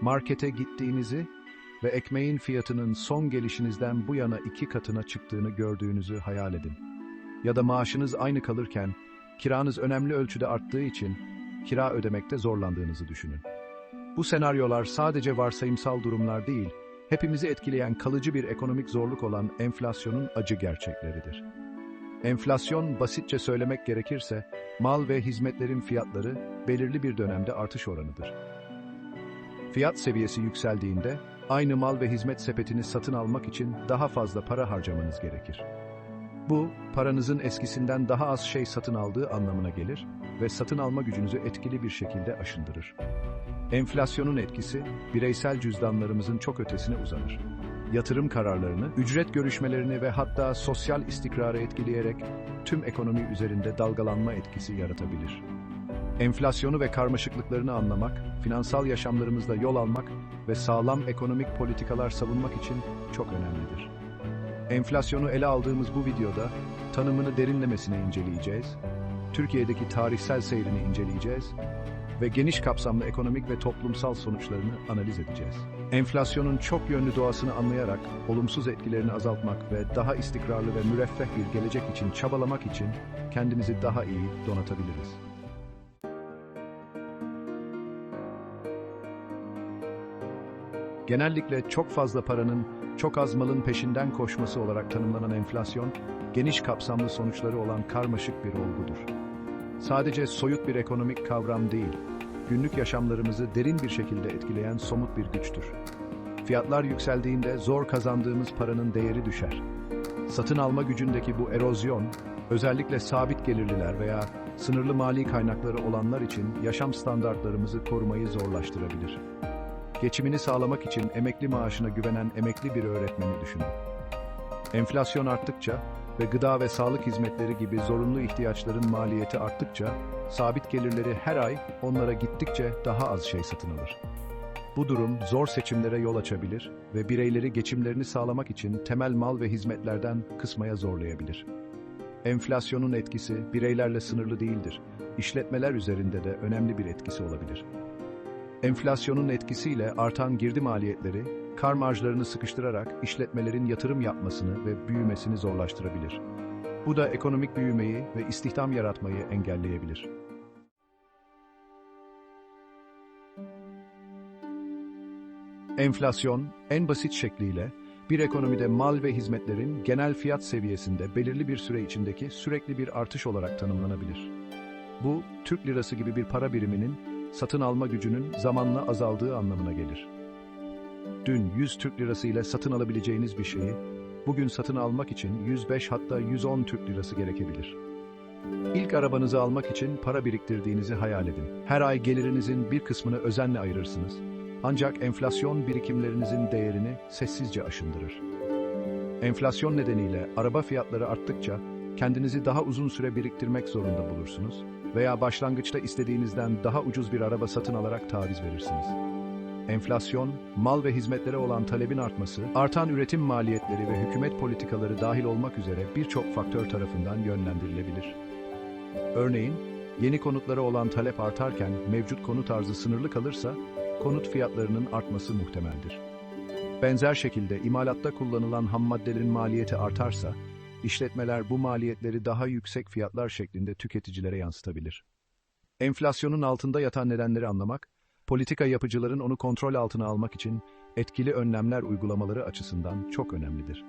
Markete gittiğinizi ve ekmeğin fiyatının son gelişinizden bu yana iki katına çıktığını gördüğünüzü hayal edin. Ya da maaşınız aynı kalırken kiranız önemli ölçüde arttığı için kira ödemekte zorlandığınızı düşünün. Bu senaryolar sadece varsayımsal durumlar değil, hepimizi etkileyen kalıcı bir ekonomik zorluk olan enflasyonun acı gerçekleridir. Enflasyon basitçe söylemek gerekirse mal ve hizmetlerin fiyatları belirli bir dönemde artış oranıdır. Fiyat seviyesi yükseldiğinde aynı mal ve hizmet sepetini satın almak için daha fazla para harcamanız gerekir. Bu, paranızın eskisinden daha az şey satın aldığı anlamına gelir ve satın alma gücünüzü etkili bir şekilde aşındırır. Enflasyonun etkisi, bireysel cüzdanlarımızın çok ötesine uzanır. Yatırım kararlarını, ücret görüşmelerini ve hatta sosyal istikrarı etkileyerek tüm ekonomi üzerinde dalgalanma etkisi yaratabilir. Enflasyonu ve karmaşıklıklarını anlamak, finansal yaşamlarımızda yol almak ve sağlam ekonomik politikalar savunmak için çok önemlidir. Enflasyonu ele aldığımız bu videoda tanımını derinlemesine inceleyeceğiz, Türkiye'deki tarihsel seyrini inceleyeceğiz ve geniş kapsamlı ekonomik ve toplumsal sonuçlarını analiz edeceğiz. Enflasyonun çok yönlü doğasını anlayarak olumsuz etkilerini azaltmak ve daha istikrarlı ve müreffeh bir gelecek için çabalamak için kendimizi daha iyi donatabiliriz. Genellikle çok fazla paranın çok az malın peşinden koşması olarak tanımlanan enflasyon, geniş kapsamlı sonuçları olan karmaşık bir olgudur. Sadece soyut bir ekonomik kavram değil, günlük yaşamlarımızı derin bir şekilde etkileyen somut bir güçtür. Fiyatlar yükseldiğinde zor kazandığımız paranın değeri düşer. Satın alma gücündeki bu erozyon, özellikle sabit gelirliler veya sınırlı mali kaynakları olanlar için yaşam standartlarımızı korumayı zorlaştırabilir. Geçimini sağlamak için emekli maaşına güvenen emekli bir öğretmeni düşünün. Enflasyon arttıkça ve gıda ve sağlık hizmetleri gibi zorunlu ihtiyaçların maliyeti arttıkça, sabit gelirleri her ay onlara gittikçe daha az şey satın alır. Bu durum zor seçimlere yol açabilir ve bireyleri geçimlerini sağlamak için temel mal ve hizmetlerden kısmaya zorlayabilir. Enflasyonun etkisi bireylerle sınırlı değildir. İşletmeler üzerinde de önemli bir etkisi olabilir. Enflasyonun etkisiyle artan girdi maliyetleri, kar marjlarını sıkıştırarak işletmelerin yatırım yapmasını ve büyümesini zorlaştırabilir. Bu da ekonomik büyümeyi ve istihdam yaratmayı engelleyebilir. Enflasyon, en basit şekliyle, bir ekonomide mal ve hizmetlerin genel fiyat seviyesinde belirli bir süre içindeki sürekli bir artış olarak tanımlanabilir. Bu, Türk lirası gibi bir para biriminin satın alma gücünün zamanla azaldığı anlamına gelir. Dün 100 Türk lirası ile satın alabileceğiniz bir şeyi, bugün satın almak için 105 hatta 110 Türk lirası gerekebilir. İlk arabanızı almak için para biriktirdiğinizi hayal edin. Her ay gelirinizin bir kısmını özenle ayırırsınız. Ancak enflasyon birikimlerinizin değerini sessizce aşındırır. Enflasyon nedeniyle araba fiyatları arttıkça kendinizi daha uzun süre biriktirmek zorunda bulursunuz veya başlangıçta istediğinizden daha ucuz bir araba satın alarak taviz verirsiniz. Enflasyon, mal ve hizmetlere olan talebin artması, artan üretim maliyetleri ve hükümet politikaları dahil olmak üzere birçok faktör tarafından yönlendirilebilir. Örneğin, yeni konutlara olan talep artarken mevcut konut arzı sınırlı kalırsa, konut fiyatlarının artması muhtemeldir. Benzer şekilde imalatta kullanılan ham maddelerin maliyeti artarsa, işletmeler bu maliyetleri daha yüksek fiyatlar şeklinde tüketicilere yansıtabilir. Enflasyonun altında yatan nedenleri anlamak, politika yapıcıların onu kontrol altına almak için etkili önlemler uygulamaları açısından çok önemlidir.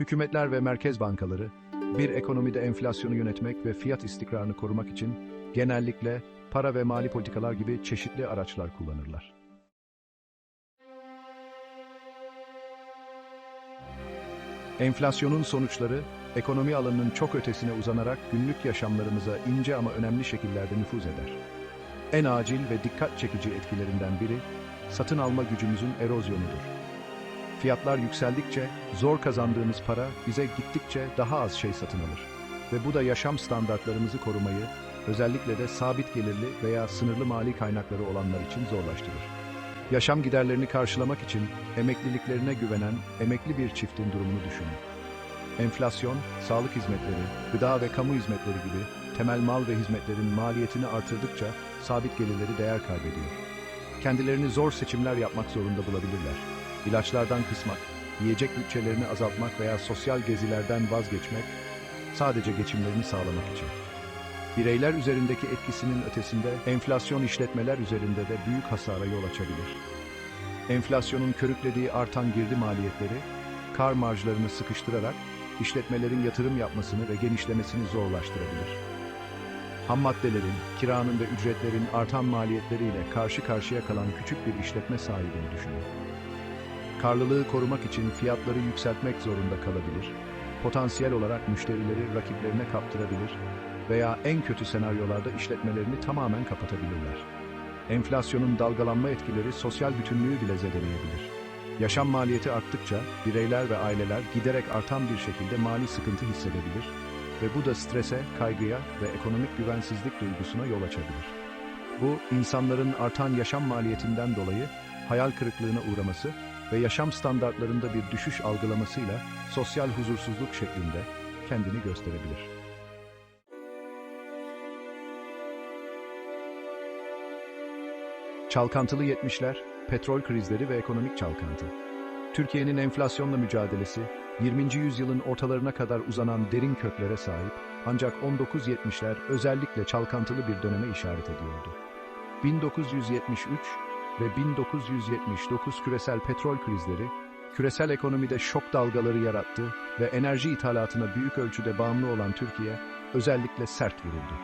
Hükümetler ve merkez bankaları, bir ekonomide enflasyonu yönetmek ve fiyat istikrarını korumak için genellikle para ve mali politikalar gibi çeşitli araçlar kullanırlar. Enflasyonun sonuçları, ekonomi alanının çok ötesine uzanarak günlük yaşamlarımıza ince ama önemli şekillerde nüfuz eder. En acil ve dikkat çekici etkilerinden biri, satın alma gücümüzün erozyonudur. Fiyatlar yükseldikçe, zor kazandığımız para bize gittikçe daha az şey satın alır. Ve bu da yaşam standartlarımızı korumayı, özellikle de sabit gelirli veya sınırlı mali kaynakları olanlar için zorlaştırır. Yaşam giderlerini karşılamak için emekliliklerine güvenen emekli bir çiftin durumunu düşünün. Enflasyon, sağlık hizmetleri, gıda ve kamu hizmetleri gibi temel mal ve hizmetlerin maliyetini artırdıkça sabit gelirleri değer kaybediyor. kendilerini zor seçimler yapmak zorunda bulabilirler. İlaçlardan kısmak, yiyecek bütçelerini azaltmak veya sosyal gezilerden vazgeçmek sadece geçimlerini sağlamak için. Bireyler üzerindeki etkisinin ötesinde enflasyon işletmeler üzerinde de büyük hasara yol açabilir. Enflasyonun körüklediği artan girdi maliyetleri, kar marjlarını sıkıştırarak işletmelerin yatırım yapmasını ve genişlemesini zorlaştırabilir. Ham maddelerin, kiranın ve ücretlerin artan maliyetleriyle karşı karşıya kalan küçük bir işletme sahibini düşünün. Karlılığı korumak için fiyatları yükseltmek zorunda kalabilir, potansiyel olarak müşterileri rakiplerine kaptırabilir veya en kötü senaryolarda işletmelerini tamamen kapatabilirler. Enflasyonun dalgalanma etkileri sosyal bütünlüğü bile zedeleyebilir. Yaşam maliyeti arttıkça bireyler ve aileler giderek artan bir şekilde mali sıkıntı hissedebilir ve bu da strese, kaygıya ve ekonomik güvensizlik duygusuna yol açabilir. Bu, insanların artan yaşam maliyetinden dolayı hayal kırıklığına uğraması ve yaşam standartlarında bir düşüş algılamasıyla sosyal huzursuzluk şeklinde kendini gösterebilir. Çalkantılı 70'ler, petrol krizleri ve ekonomik çalkantı. Türkiye'nin enflasyonla mücadelesi, 20. yüzyılın ortalarına kadar uzanan derin köklere sahip ancak 1970'ler özellikle çalkantılı bir döneme işaret ediyordu. 1973 ve 1979 küresel petrol krizleri, küresel ekonomide şok dalgaları yarattı ve enerji ithalatına büyük ölçüde bağımlı olan Türkiye özellikle sert vuruldu.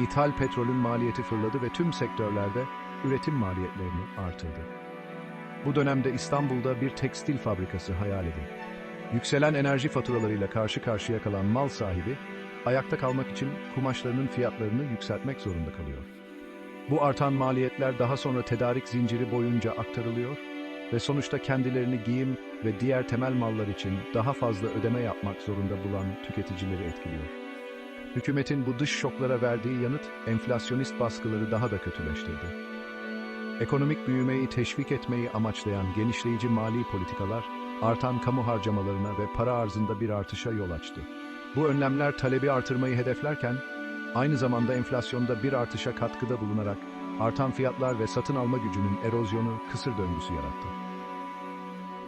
İthal petrolün maliyeti fırladı ve tüm sektörlerde üretim maliyetlerini artırdı. Bu dönemde İstanbul'da bir tekstil fabrikası hayal edin. Yükselen enerji faturalarıyla karşı karşıya kalan mal sahibi, ayakta kalmak için kumaşlarının fiyatlarını yükseltmek zorunda kalıyor. Bu artan maliyetler daha sonra tedarik zinciri boyunca aktarılıyor ve sonuçta kendilerini giyim ve diğer temel mallar için daha fazla ödeme yapmak zorunda bulan tüketicileri etkiliyor. Hükümetin bu dış şoklara verdiği yanıt enflasyonist baskıları daha da kötüleştirdi. Ekonomik büyümeyi teşvik etmeyi amaçlayan genişleyici mali politikalar, artan kamu harcamalarına ve para arzında bir artışa yol açtı. Bu önlemler talebi artırmayı hedeflerken, aynı zamanda enflasyonda bir artışa katkıda bulunarak artan fiyatlar ve satın alma gücünün erozyonu kısır döngüsü yarattı.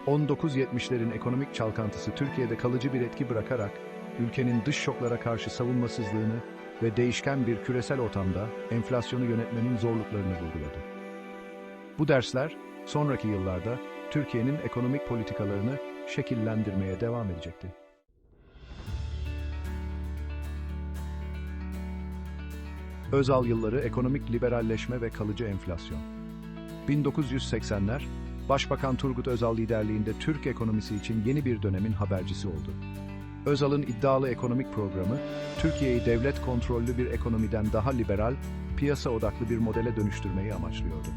1970'lerin ekonomik çalkantısı Türkiye'de kalıcı bir etki bırakarak ülkenin dış şoklara karşı savunmasızlığını ve değişken bir küresel ortamda enflasyonu yönetmenin zorluklarını vurguladı. Bu dersler sonraki yıllarda Türkiye'nin ekonomik politikalarını şekillendirmeye devam edecekti. Özal yılları ekonomik liberalleşme ve kalıcı enflasyon. 1980'ler, Başbakan Turgut Özal liderliğinde Türk ekonomisi için yeni bir dönemin habercisi oldu. Özal'ın iddialı ekonomik programı, Türkiye'yi devlet kontrollü bir ekonomiden daha liberal, piyasa odaklı bir modele dönüştürmeyi amaçlıyordu.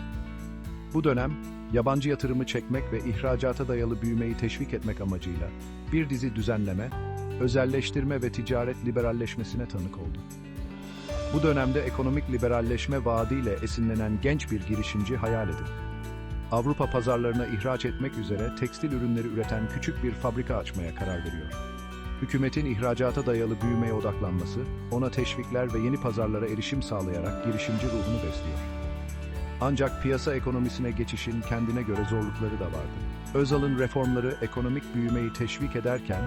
Bu dönem, yabancı yatırımı çekmek ve ihracata dayalı büyümeyi teşvik etmek amacıyla bir dizi düzenleme, özelleştirme ve ticaret liberalleşmesine tanık oldu. Bu dönemde ekonomik liberalleşme vaadiyle esinlenen genç bir girişimci hayal edin. Avrupa pazarlarına ihraç etmek üzere tekstil ürünleri üreten küçük bir fabrika açmaya karar veriyor. Hükümetin ihracata dayalı büyümeye odaklanması, ona teşvikler ve yeni pazarlara erişim sağlayarak girişimci ruhunu besliyor. Ancak piyasa ekonomisine geçişin kendine göre zorlukları da vardı. Özal'ın reformları ekonomik büyümeyi teşvik ederken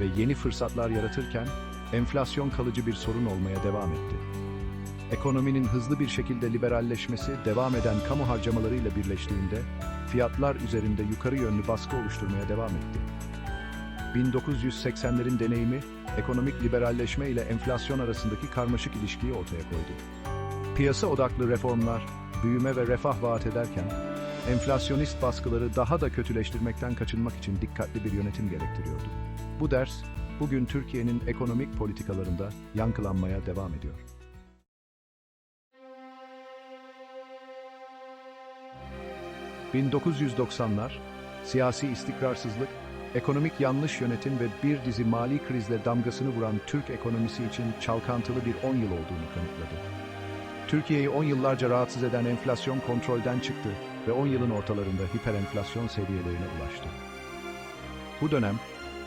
ve yeni fırsatlar yaratırken enflasyon kalıcı bir sorun olmaya devam etti. Ekonominin hızlı bir şekilde liberalleşmesi devam eden kamu harcamalarıyla birleştiğinde fiyatlar üzerinde yukarı yönlü baskı oluşturmaya devam etti. 1980'lerin deneyimi ekonomik liberalleşme ile enflasyon arasındaki karmaşık ilişkiyi ortaya koydu. Piyasa odaklı reformlar büyüme ve refah vaat ederken, enflasyonist baskıları daha da kötüleştirmekten kaçınmak için dikkatli bir yönetim gerektiriyordu. Bu ders, bugün Türkiye'nin ekonomik politikalarında yankılanmaya devam ediyor. ...1990'lar, siyasi istikrarsızlık, ekonomik yanlış yönetim ve bir dizi mali krizle damgasını vuran Türk ekonomisi için çalkantılı bir 10 yıl olduğunu kanıtladı. Türkiye'yi 10 yıllarca rahatsız eden enflasyon kontrolden çıktı ve 10 yılın ortalarında hiperenflasyon seviyelerine ulaştı. Bu dönem,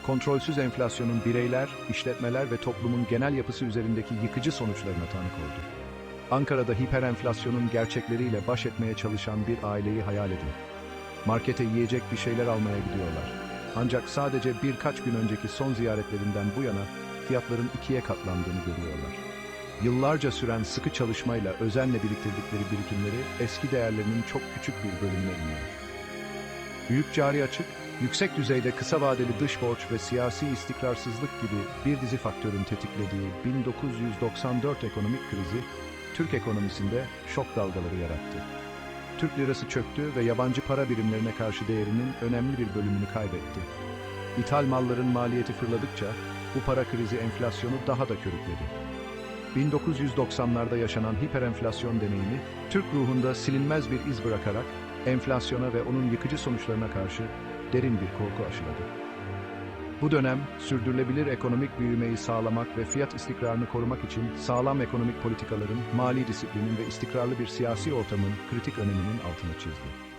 kontrolsüz enflasyonun bireyler, işletmeler ve toplumun genel yapısı üzerindeki yıkıcı sonuçlarına tanık oldu. Ankara'da hiperenflasyonun gerçekleriyle baş etmeye çalışan bir aileyi hayal edin. Markete yiyecek bir şeyler almaya gidiyorlar. Ancak sadece birkaç gün önceki son ziyaretlerinden bu yana fiyatların ikiye katlandığını görüyorlar. Yıllarca süren sıkı çalışmayla özenle biriktirdikleri birikimleri eski değerlerinin çok küçük bir bölümüne iniyor. Büyük cari açık, yüksek düzeyde kısa vadeli dış borç ve siyasi istikrarsızlık gibi bir dizi faktörün tetiklediği 1994 ekonomik krizi, Türk ekonomisinde şok dalgaları yarattı. Türk lirası çöktü ve yabancı para birimlerine karşı değerinin önemli bir bölümünü kaybetti. İthal malların maliyeti fırladıkça bu para krizi enflasyonu daha da körükledi. 1990'larda yaşanan hiperenflasyon deneyimi, Türk ruhunda silinmez bir iz bırakarak enflasyona ve onun yıkıcı sonuçlarına karşı derin bir korku aşıladı. Bu dönem, sürdürülebilir ekonomik büyümeyi sağlamak ve fiyat istikrarını korumak için sağlam ekonomik politikaların, mali disiplinin ve istikrarlı bir siyasi ortamın kritik öneminin altını çizdi.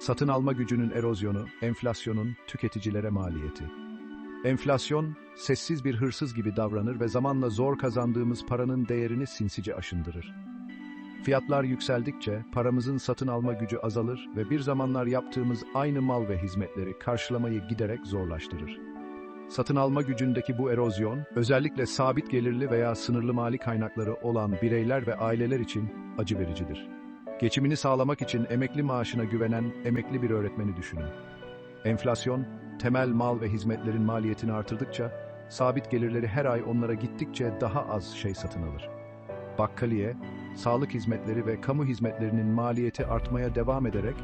Satın alma gücünün erozyonu, enflasyonun tüketicilere maliyeti. Enflasyon, sessiz bir hırsız gibi davranır ve zamanla zor kazandığımız paranın değerini sinsice aşındırır. Fiyatlar yükseldikçe paramızın satın alma gücü azalır ve bir zamanlar yaptığımız aynı mal ve hizmetleri karşılamayı giderek zorlaştırır. Satın alma gücündeki bu erozyon, özellikle sabit gelirli veya sınırlı mali kaynakları olan bireyler ve aileler için acı vericidir. Geçimini sağlamak için emekli maaşına güvenen emekli bir öğretmeni düşünün. Enflasyon, temel mal ve hizmetlerin maliyetini artırdıkça, sabit gelirleri her ay onlara gittikçe daha az şey satın alır. Bakkaliye, sağlık hizmetleri ve kamu hizmetlerinin maliyeti artmaya devam ederek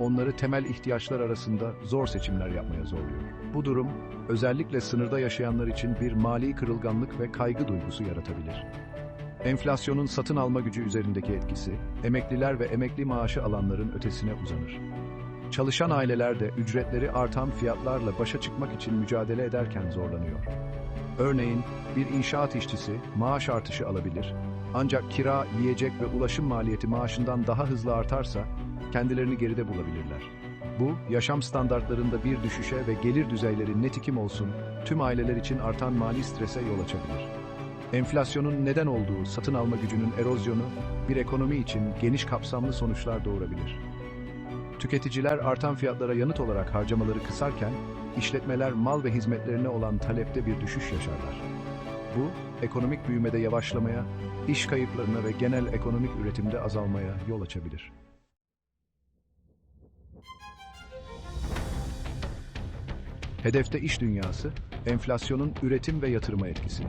onları temel ihtiyaçlar arasında zor seçimler yapmaya zorluyor. Bu durum özellikle sınırda yaşayanlar için bir mali kırılganlık ve kaygı duygusu yaratabilir. Enflasyonun satın alma gücü üzerindeki etkisi, emekliler ve emekli maaşı alanların ötesine uzanır. Çalışan aileler de ücretleri artan fiyatlarla başa çıkmak için mücadele ederken zorlanıyor. Örneğin bir inşaat işçisi maaş artışı alabilir ancak kira, yiyecek ve ulaşım maliyeti maaşından daha hızlı artarsa kendilerini geride bulabilirler. Bu, yaşam standartlarında bir düşüşe ve gelir düzeyleri netikim olsun tüm aileler için artan mali strese yol açabilir. Enflasyonun neden olduğu satın alma gücünün erozyonu bir ekonomi için geniş kapsamlı sonuçlar doğurabilir. Tüketiciler artan fiyatlara yanıt olarak harcamaları kısarken, işletmeler mal ve hizmetlerine olan talepte bir düşüş yaşarlar. Bu, ekonomik büyümede yavaşlamaya, iş kayıplarına ve genel ekonomik üretimde azalmaya yol açabilir. Hedefte iş dünyası, enflasyonun üretim ve yatırıma etkisi.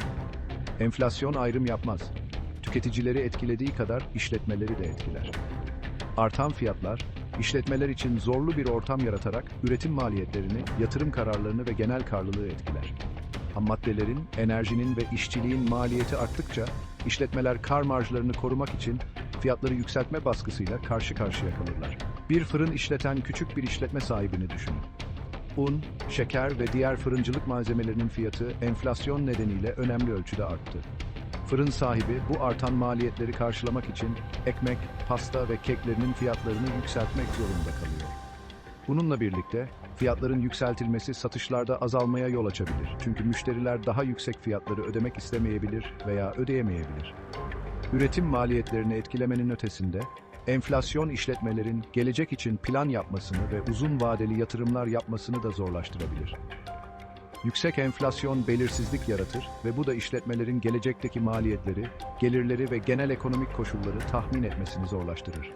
Enflasyon ayrım yapmaz. Tüketicileri etkilediği kadar işletmeleri de etkiler. Artan fiyatlar, işletmeler için zorlu bir ortam yaratarak üretim maliyetlerini, yatırım kararlarını ve genel karlılığı etkiler. Ham maddelerin, enerjinin ve işçiliğin maliyeti arttıkça işletmeler kar marjlarını korumak için fiyatları yükseltme baskısıyla karşı karşıya kalırlar. Bir fırın işleten küçük bir işletme sahibini düşünün. Un, şeker ve diğer fırıncılık malzemelerinin fiyatı enflasyon nedeniyle önemli ölçüde arttı. Fırın sahibi bu artan maliyetleri karşılamak için ekmek, pasta ve keklerinin fiyatlarını yükseltmek zorunda kalıyor. Bununla birlikte fiyatların yükseltilmesi satışlarda azalmaya yol açabilir. Çünkü müşteriler daha yüksek fiyatları ödemek istemeyebilir veya ödeyemeyebilir. Üretim maliyetlerini etkilemenin ötesinde enflasyon işletmelerin gelecek için plan yapmasını ve uzun vadeli yatırımlar yapmasını da zorlaştırabilir. Yüksek enflasyon belirsizlik yaratır ve bu da işletmelerin gelecekteki maliyetleri, gelirleri ve genel ekonomik koşulları tahmin etmesini zorlaştırır.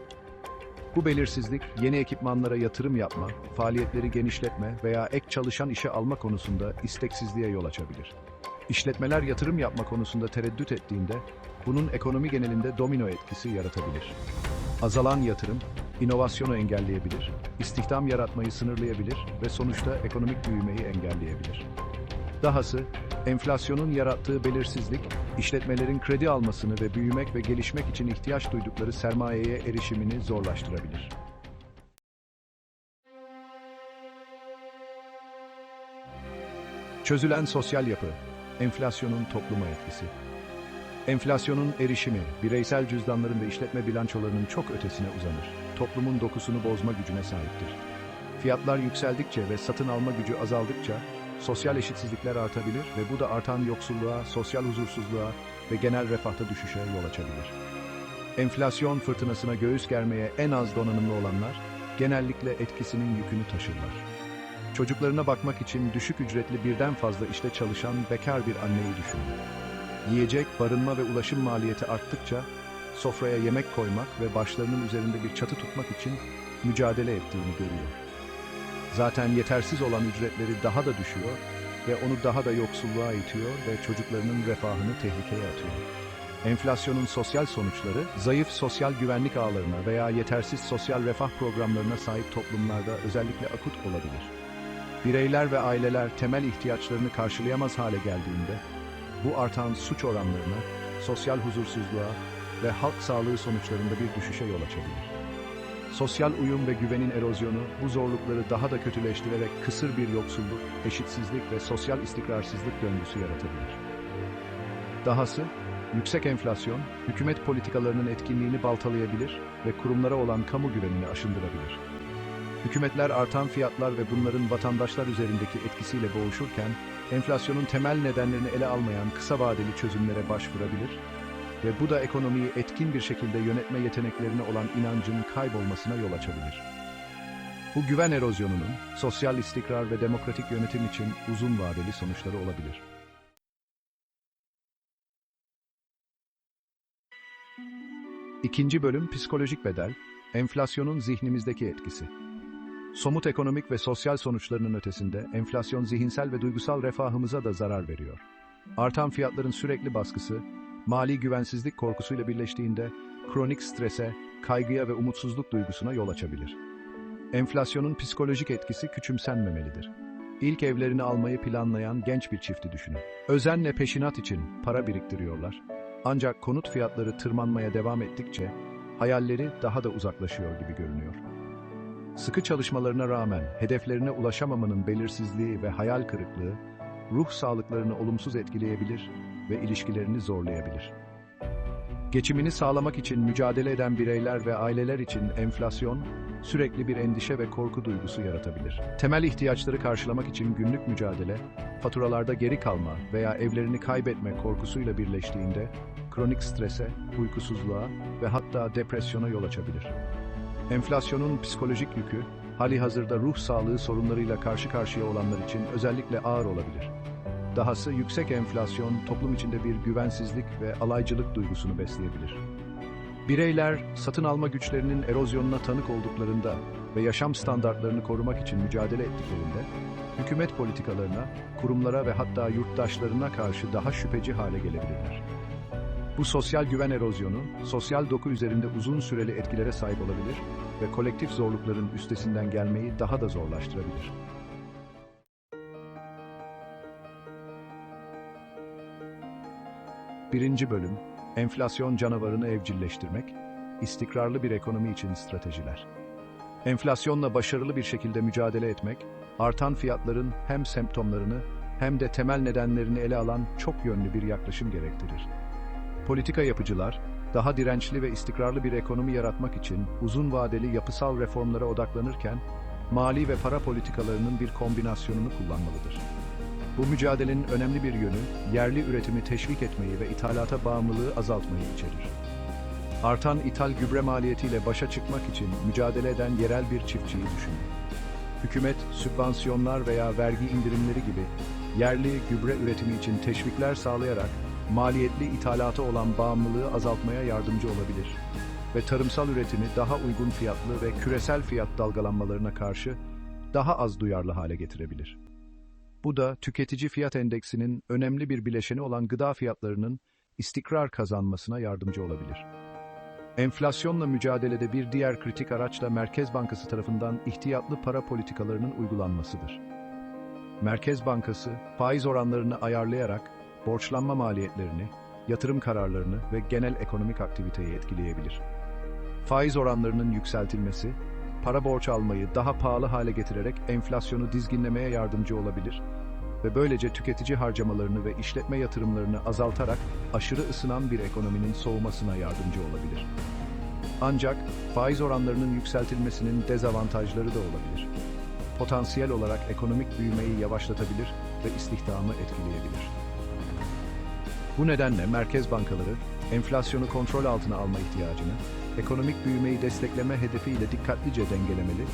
Bu belirsizlik yeni ekipmanlara yatırım yapma, faaliyetleri genişletme veya ek çalışan işe alma konusunda isteksizliğe yol açabilir. İşletmeler yatırım yapma konusunda tereddüt ettiğinde bunun ekonomi genelinde domino etkisi yaratabilir. Azalan yatırım, inovasyonu engelleyebilir, istihdam yaratmayı sınırlayabilir ve sonuçta ekonomik büyümeyi engelleyebilir. Dahası, enflasyonun yarattığı belirsizlik, işletmelerin kredi almasını ve büyümek ve gelişmek için ihtiyaç duydukları sermayeye erişimini zorlaştırabilir. Çözülen sosyal yapı, enflasyonun topluma etkisi. Enflasyonun erişimi, bireysel cüzdanların ve işletme bilançolarının çok ötesine uzanır. Toplumun dokusunu bozma gücüne sahiptir. Fiyatlar yükseldikçe ve satın alma gücü azaldıkça, sosyal eşitsizlikler artabilir ve bu da artan yoksulluğa, sosyal huzursuzluğa ve genel refahta düşüşe yol açabilir. Enflasyon fırtınasına göğüs germeye en az donanımlı olanlar genellikle etkisinin yükünü taşırlar. Çocuklarına bakmak için düşük ücretli birden fazla işte çalışan bekar bir anneyi düşünün. Yiyecek, barınma ve ulaşım maliyeti arttıkça sofraya yemek koymak ve başlarının üzerinde bir çatı tutmak için mücadele ettiğini görüyor. Zaten yetersiz olan ücretleri daha da düşüyor ve onu daha da yoksulluğa itiyor ve çocuklarının refahını tehlikeye atıyor. Enflasyonun sosyal sonuçları, zayıf sosyal güvenlik ağlarına veya yetersiz sosyal refah programlarına sahip toplumlarda özellikle akut olabilir. Bireyler ve aileler temel ihtiyaçlarını karşılayamaz hale geldiğinde, bu artan suç oranlarına, sosyal huzursuzluğa ve halk sağlığı sonuçlarında bir düşüşe yol açabilir. Sosyal uyum ve güvenin erozyonu bu zorlukları daha da kötüleştirerek kısır bir yoksulluk, eşitsizlik ve sosyal istikrarsızlık döngüsü yaratabilir. Dahası, yüksek enflasyon, hükümet politikalarının etkinliğini baltalayabilir ve kurumlara olan kamu güvenini aşındırabilir. Hükümetler artan fiyatlar ve bunların vatandaşlar üzerindeki etkisiyle boğuşurken, enflasyonun temel nedenlerini ele almayan kısa vadeli çözümlere başvurabilir ve bu da ekonomiyi etkin bir şekilde yönetme yeteneklerine olan inancın kaybolmasına yol açabilir. Bu güven erozyonunun sosyal istikrar ve demokratik yönetim için uzun vadeli sonuçları olabilir. İkinci bölüm psikolojik bedel, enflasyonun zihnimizdeki etkisi. Somut ekonomik ve sosyal sonuçlarının ötesinde enflasyon zihinsel ve duygusal refahımıza da zarar veriyor. Artan fiyatların sürekli baskısı, mali güvensizlik korkusuyla birleştiğinde kronik strese, kaygıya ve umutsuzluk duygusuna yol açabilir. Enflasyonun psikolojik etkisi küçümsenmemelidir. İlk evlerini almayı planlayan genç bir çifti düşünün. Özenle peşinat için para biriktiriyorlar. Ancak konut fiyatları tırmanmaya devam ettikçe hayalleri daha da uzaklaşıyor gibi görünüyor. Sıkı çalışmalarına rağmen hedeflerine ulaşamamanın belirsizliği ve hayal kırıklığı ruh sağlıklarını olumsuz etkileyebilir ve ilişkilerini zorlayabilir. Geçimini sağlamak için mücadele eden bireyler ve aileler için enflasyon sürekli bir endişe ve korku duygusu yaratabilir. Temel ihtiyaçları karşılamak için günlük mücadele, faturalarda geri kalma veya evlerini kaybetme korkusuyla birleştiğinde kronik strese, uykusuzluğa ve hatta depresyona yol açabilir. Enflasyonun psikolojik yükü, hali hazırda ruh sağlığı sorunlarıyla karşı karşıya olanlar için özellikle ağır olabilir. Dahası yüksek enflasyon toplum içinde bir güvensizlik ve alaycılık duygusunu besleyebilir. Bireyler satın alma güçlerinin erozyonuna tanık olduklarında ve yaşam standartlarını korumak için mücadele ettiklerinde, hükümet politikalarına, kurumlara ve hatta yurttaşlarına karşı daha şüpheci hale gelebilirler. Bu sosyal güven erozyonu, sosyal doku üzerinde uzun süreli etkilere sahip olabilir ve kolektif zorlukların üstesinden gelmeyi daha da zorlaştırabilir. Birinci bölüm, enflasyon canavarını evcilleştirmek, istikrarlı bir ekonomi için stratejiler. Enflasyonla başarılı bir şekilde mücadele etmek, artan fiyatların hem semptomlarını hem de temel nedenlerini ele alan çok yönlü bir yaklaşım gerektirir. Politika yapıcılar, daha dirençli ve istikrarlı bir ekonomi yaratmak için uzun vadeli yapısal reformlara odaklanırken, mali ve para politikalarının bir kombinasyonunu kullanmalıdır. Bu mücadelenin önemli bir yönü, yerli üretimi teşvik etmeyi ve ithalata bağımlılığı azaltmayı içerir. Artan ithal gübre maliyetiyle başa çıkmak için mücadele eden yerel bir çiftçiyi düşünün. Hükümet, sübvansiyonlar veya vergi indirimleri gibi yerli gübre üretimi için teşvikler sağlayarak maliyetli ithalata olan bağımlılığı azaltmaya yardımcı olabilir ve tarımsal üretimi daha uygun fiyatlı ve küresel fiyat dalgalanmalarına karşı daha az duyarlı hale getirebilir. Bu da tüketici fiyat endeksinin önemli bir bileşeni olan gıda fiyatlarının istikrar kazanmasına yardımcı olabilir. Enflasyonla mücadelede bir diğer kritik araç da Merkez Bankası tarafından ihtiyatlı para politikalarının uygulanmasıdır. Merkez Bankası, faiz oranlarını ayarlayarak borçlanma maliyetlerini, yatırım kararlarını ve genel ekonomik aktiviteyi etkileyebilir. Faiz oranlarının yükseltilmesi, para borç almayı daha pahalı hale getirerek enflasyonu dizginlemeye yardımcı olabilir ve böylece tüketici harcamalarını ve işletme yatırımlarını azaltarak aşırı ısınan bir ekonominin soğumasına yardımcı olabilir. Ancak faiz oranlarının yükseltilmesinin dezavantajları da olabilir. Potansiyel olarak ekonomik büyümeyi yavaşlatabilir ve istihdamı etkileyebilir. Bu nedenle merkez bankaları enflasyonu kontrol altına alma ihtiyacını, ekonomik büyümeyi destekleme hedefiyle dikkatlice dengelemeli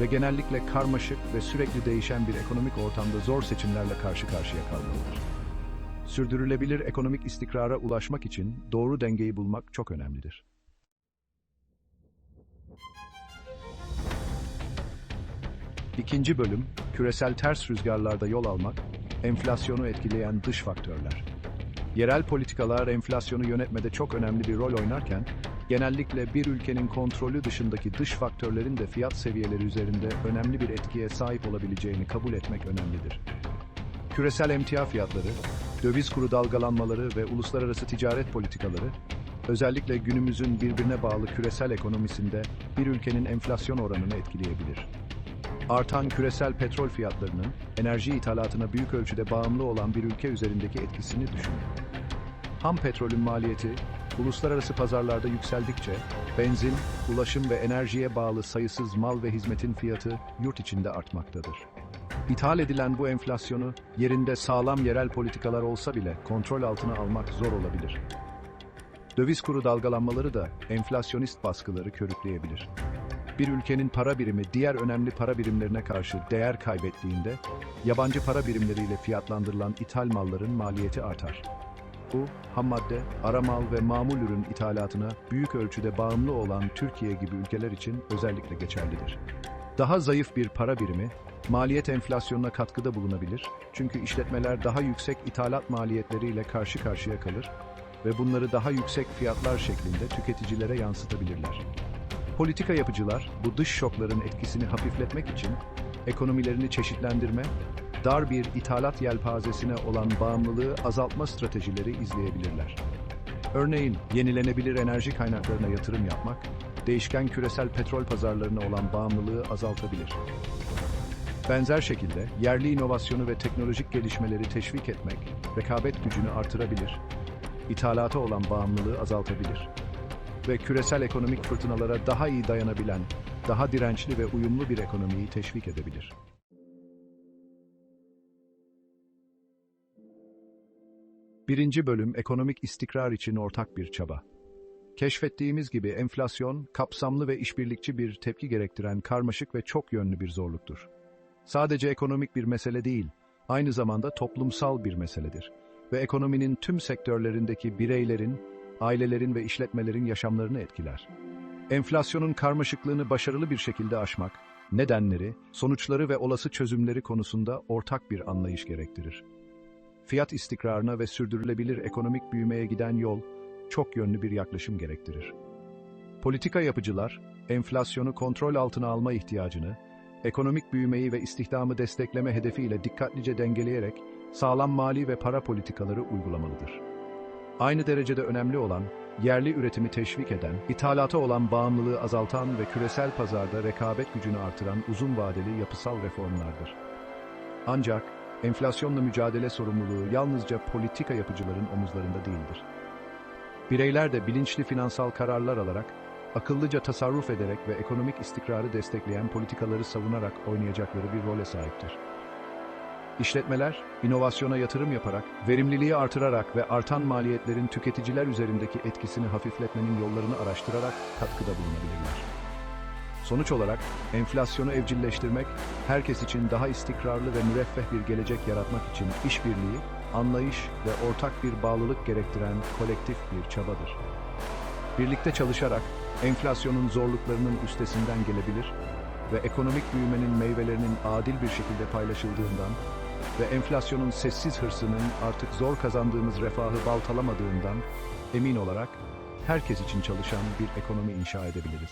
ve genellikle karmaşık ve sürekli değişen bir ekonomik ortamda zor seçimlerle karşı karşıya kalmalıdır. Sürdürülebilir ekonomik istikrara ulaşmak için doğru dengeyi bulmak çok önemlidir. İkinci bölüm, küresel ters rüzgarlarda yol almak, enflasyonu etkileyen dış faktörler. Yerel politikalar enflasyonu yönetmede çok önemli bir rol oynarken, genellikle bir ülkenin kontrolü dışındaki dış faktörlerin de fiyat seviyeleri üzerinde önemli bir etkiye sahip olabileceğini kabul etmek önemlidir. Küresel emtia fiyatları, döviz kuru dalgalanmaları ve uluslararası ticaret politikaları, özellikle günümüzün birbirine bağlı küresel ekonomisinde bir ülkenin enflasyon oranını etkileyebilir. Artan küresel petrol fiyatlarının enerji ithalatına büyük ölçüde bağımlı olan bir ülke üzerindeki etkisini düşünün. Ham petrolün maliyeti uluslararası pazarlarda yükseldikçe benzin, ulaşım ve enerjiye bağlı sayısız mal ve hizmetin fiyatı yurt içinde artmaktadır. İthal edilen bu enflasyonu yerinde sağlam yerel politikalar olsa bile kontrol altına almak zor olabilir. Döviz kuru dalgalanmaları da enflasyonist baskıları körükleyebilir. Bir ülkenin para birimi diğer önemli para birimlerine karşı değer kaybettiğinde, yabancı para birimleriyle fiyatlandırılan ithal malların maliyeti artar. Bu, ham madde, ara mal ve mamul ürün ithalatına büyük ölçüde bağımlı olan Türkiye gibi ülkeler için özellikle geçerlidir. Daha zayıf bir para birimi, maliyet enflasyonuna katkıda bulunabilir çünkü işletmeler daha yüksek ithalat maliyetleriyle karşı karşıya kalır ve bunları daha yüksek fiyatlar şeklinde tüketicilere yansıtabilirler. Politika yapıcılar bu dış şokların etkisini hafifletmek için ekonomilerini çeşitlendirme, dar bir ithalat yelpazesine olan bağımlılığı azaltma stratejileri izleyebilirler. Örneğin yenilenebilir enerji kaynaklarına yatırım yapmak, değişken küresel petrol pazarlarına olan bağımlılığı azaltabilir. Benzer şekilde yerli inovasyonu ve teknolojik gelişmeleri teşvik etmek, rekabet gücünü artırabilir, ithalata olan bağımlılığı azaltabilir ve küresel ekonomik fırtınalara daha iyi dayanabilen, daha dirençli ve uyumlu bir ekonomiyi teşvik edebilir. Birinci bölüm ekonomik istikrar için ortak bir çaba. Keşfettiğimiz gibi enflasyon, kapsamlı ve işbirlikçi bir tepki gerektiren karmaşık ve çok yönlü bir zorluktur. Sadece ekonomik bir mesele değil, aynı zamanda toplumsal bir meseledir ve ekonominin tüm sektörlerindeki bireylerin, ailelerin ve işletmelerin yaşamlarını etkiler. Enflasyonun karmaşıklığını başarılı bir şekilde aşmak, nedenleri, sonuçları ve olası çözümleri konusunda ortak bir anlayış gerektirir. Fiyat istikrarına ve sürdürülebilir ekonomik büyümeye giden yol, çok yönlü bir yaklaşım gerektirir. Politika yapıcılar, enflasyonu kontrol altına alma ihtiyacını, ekonomik büyümeyi ve istihdamı destekleme hedefiyle dikkatlice dengeleyerek sağlam mali ve para politikaları uygulamalıdır. Aynı derecede önemli olan, yerli üretimi teşvik eden, ithalata olan bağımlılığı azaltan ve küresel pazarda rekabet gücünü artıran uzun vadeli yapısal reformlardır. Ancak enflasyonla mücadele sorumluluğu yalnızca politika yapıcıların omuzlarında değildir. Bireyler de bilinçli finansal kararlar alarak, akıllıca tasarruf ederek ve ekonomik istikrarı destekleyen politikaları savunarak oynayacakları bir role sahiptir. İşletmeler, inovasyona yatırım yaparak, verimliliği artırarak ve artan maliyetlerin tüketiciler üzerindeki etkisini hafifletmenin yollarını araştırarak katkıda bulunabilirler. Sonuç olarak enflasyonu evcilleştirmek, herkes için daha istikrarlı ve müreffeh bir gelecek yaratmak için işbirliği, anlayış ve ortak bir bağlılık gerektiren kolektif bir çabadır. Birlikte çalışarak enflasyonun zorluklarının üstesinden gelebilir ve ekonomik büyümenin meyvelerinin adil bir şekilde paylaşıldığından ve enflasyonun sessiz hırsının artık zor kazandığımız refahı baltalamadığından emin olarak herkes için çalışan bir ekonomi inşa edebiliriz.